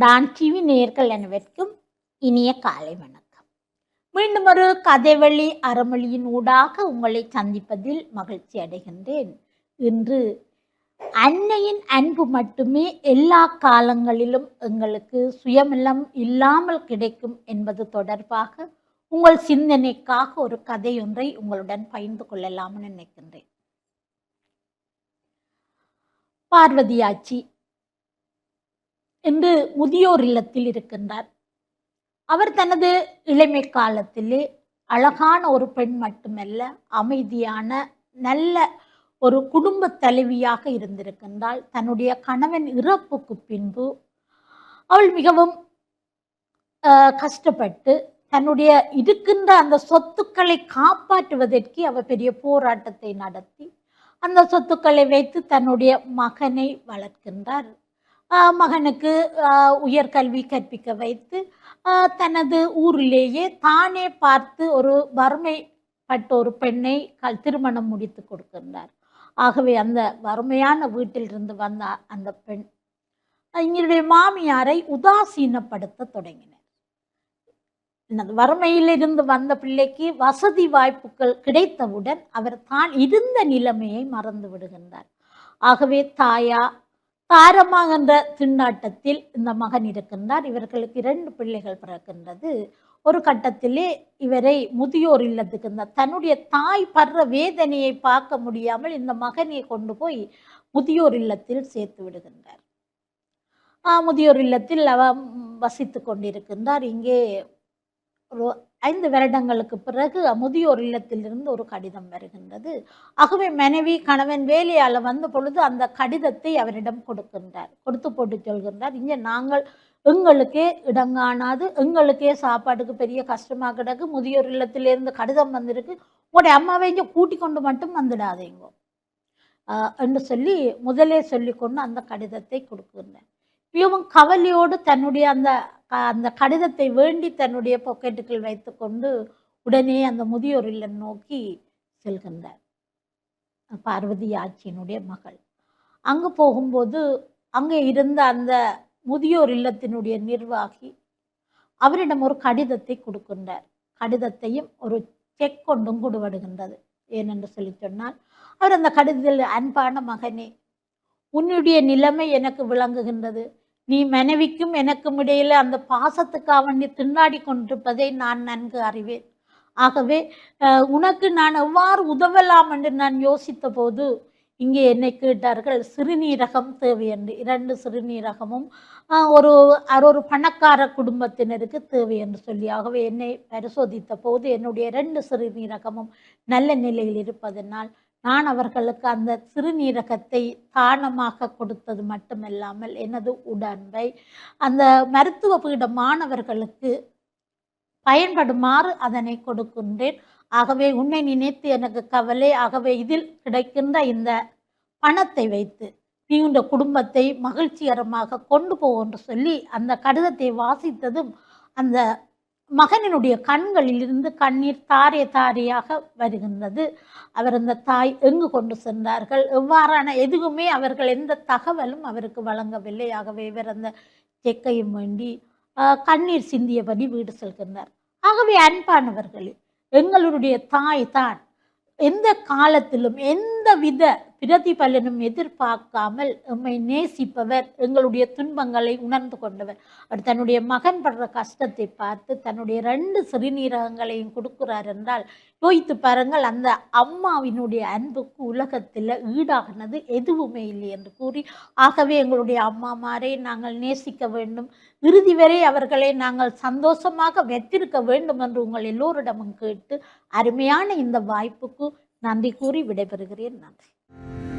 Don TV நேர்கள் அனைவருக்கும் இனிய காலை வணக்கம். மீண்டும் ஒரு கதைவழி அறமொழியின் ஊடாக உங்களை சந்திப்பதில் மகிழ்ச்சி அடைகின்றேன். இன்று அன்னையின் அன்பு மட்டுமே எல்லா காலங்களிலும் எங்களுக்கு சுயமில்லம் இல்லாமல் கிடைக்கும் என்பது தொடர்பாக உங்கள் சிந்தனைக்காக ஒரு கதை ஒன்றை உங்களுடன் பகிர்ந்து கொள்ளலாம்னு நினைக்கின்றேன். பார்வதியாச்சி என்று முதியோர் இல்லத்தில் இருக்கின்றார். அவர் தனது இளமை காலத்திலே அழகான ஒரு பெண் மட்டுமல்ல அமைதியான நல்ல ஒரு குடும்ப தலைவியாக இருந்திருக்கின்றாள். தன்னுடைய கணவன் இறப்புக்கு பின்பு அவள் மிகவும் கஷ்டப்பட்டு தன்னுடைய இருக்கின்ற அந்த சொத்துக்களை காப்பாற்றுவதற்கு அவள் பெரிய போராட்டத்தை நடத்தி அந்த சொத்துக்களை வைத்து தன்னுடைய மகனை வளர்க்கின்றார். மகனுக்கு உயர்கல்வி கற்பிக்க வைத்து தனது ஊரிலேயே தானே பார்த்து ஒரு வறுமைப்பட்ட ஒரு பெண்ணை கல் திருமணம் முடித்து கொடுக்கின்றார். ஆகவே அந்த வறுமையான வீட்டிலிருந்து வந்த அந்த பெண் எங்களுடைய மாமியாரை உதாசீனப்படுத்த தொடங்கினர். இந்த வறுமையிலிருந்து வந்த பிள்ளைக்கு வசதி வாய்ப்புகள் கிடைத்தவுடன் அவர் தான் இருந்த நிலைமையை மறந்து விடுகின்றார். ஆகவே தாயா தாரமா திண்டாட்டத்தில் இந்த மகன் இருக்கின்றார். இவர்களுக்கு இரண்டு பிள்ளைகள் பிறக்கின்றது. ஒரு கட்டத்திலே இவரை முதியோர் இல்லத்துக்கு இந்த தன்னுடைய தாய் படுற வேதனையை பார்க்க முடியாமல் இந்த மகனை கொண்டு போய் முதியோர் இல்லத்தில் சேர்த்து விடுகின்றார். முதியோர் இல்லத்தில் அவ வசித்து கொண்டிருக்கின்றார். இங்கே ஒரு ஐந்து வருடங்களுக்கு பிறகு முதியோர் இல்லத்திலிருந்து ஒரு கடிதம் வருகின்றது. ஆகவே மனைவி கணவன் வேலையால் வந்த பொழுது அந்த கடிதத்தை அவரிடம் கொடுக்கின்றார். கொடுத்து போட்டு சொல்கின்றார். இங்கே நாங்கள் எங்களுக்கே இடங்கானாது எங்களுக்கே சாப்பாட்டுக்கு பெரிய கஷ்டமாக கிடக்கு முதியோர் இல்லத்திலிருந்து கடிதம் வந்திருக்கு. உங்களுடைய அம்மாவை இங்கே கூட்டி கொண்டு மட்டும் வந்துடாதீங்க. என்று சொல்லி முதலே சொல்லிக்கொண்டு அந்த கடிதத்தை கொடுக்கின்றார். இவன் கவலையோடு தன்னுடைய அந்த அந்த கடிதத்தை வேண்டி தன்னுடைய பாக்கெட்டுக்குள் வைத்துக்கொண்டு உடனே அந்த முதியோர் இல்லம் நோக்கி செல்கின்றார். பார்வதி ஆட்சியினுடைய மகள். அங்கு போகும்போது அங்கே இருந்த அந்த முதியோர் இல்லத்தினுடைய நிர்வாகி அவரிடம் ஒரு கடிதத்தை கொடுக்கின்றார். கடிதத்தையும் ஒரு செக் கொண்டும் கொடுபடுகின்றது ஏனென்று சொல்லி சொன்னால் அவர் அந்த கடிதத்தில் அன்பான மகனே உன்னுடைய நிலைமை எனக்கு விளங்குகின்றது. நீ மனைவிக்கும் எனக்கும் இடையில அந்த பாசத்துக்காக நீ திண்டாடி கொண்டிருப்பதை நான் நன்கு அறிவேன். ஆகவே உனக்கு நான் எவ்வாறு உதவலாம் என்று நான் யோசித்த போது இங்கே என்னை கேட்டார்கள் சிறுநீரகம் தேவை என்று. இரண்டு சிறுநீரகமும் ஒரு ஒரு பணக்கார குடும்பத்தினருக்கு தேவை என்று சொல்லி. ஆகவே என்னை பரிசோதித்த போது என்னுடைய இரண்டு சிறுநீரகமும் நல்ல நிலையில் இருப்பதனால் நான் அவர்களுக்கு அந்த சிறுநீரகத்தை தானமாக கொடுத்தது மட்டுமல்லாமல் எனது உடன்பை அந்த மருத்துவ பீட மாணவர்களுக்கு பயன்படுமாறு அதனை கொடுக்கின்றேன். ஆகவே உன்னை நினைத்து எனக்கு கவலை ஆகவே இதில் கிடைக்கின்ற இந்த பணத்தை வைத்து நீ உன்ற குடும்பத்தை மகிழ்ச்சிகரமாக கொண்டு போ என்று சொல்லி அந்த கடிதத்தை வாசித்ததும் அந்த மகனினுடைய கண்களிலிருந்து கண்ணீர் தாரே தாரையாக வருகின்றது. அவர் அந்த தாய் எங்கு கொண்டு சென்றார்கள்? எவ்வாறான எதுவுமே அவர்கள் எந்த தகவலும் அவருக்கு வழங்கவில்லை. ஆகவே இவர் அந்த செக்கையும் வேண்டி கண்ணீர் சிந்தியபடி வீடு செல்கின்றார். ஆகவே அன்பானவர்களே எங்களுடைய தாய் தான் எந்த காலத்திலும் எந்த வித பிரதிபலனும் எதிர்பார்க்காமல் எம்மை நேசிப்பவர் எங்களுடைய துன்பங்களை உணர்ந்து கொண்டவர். அவர் தன்னுடைய மகன் படுற கஷ்டத்தை பார்த்து தன்னுடைய ரெண்டு சிறுநீரகங்களையும் கொடுக்கிறார் என்றால் யோசித்து பாருங்கள் அந்த அம்மாவினுடைய அன்புக்கு உலகத்தில் ஈடாகினது எதுவுமே இல்லை என்று கூறி ஆகவே எங்களுடைய அம்மாமாரை நாங்கள் நேசிக்க வேண்டும். இறுதி வரை அவர்களை நாங்கள் சந்தோஷமாக வைத்திருக்க வேண்டும் என்று உங்கள் எல்லோரிடமும் கேட்டு அருமையான இந்த வாய்ப்புக்கு நன்றி கூறி விடைபெறுகிறேன். நன்றி. you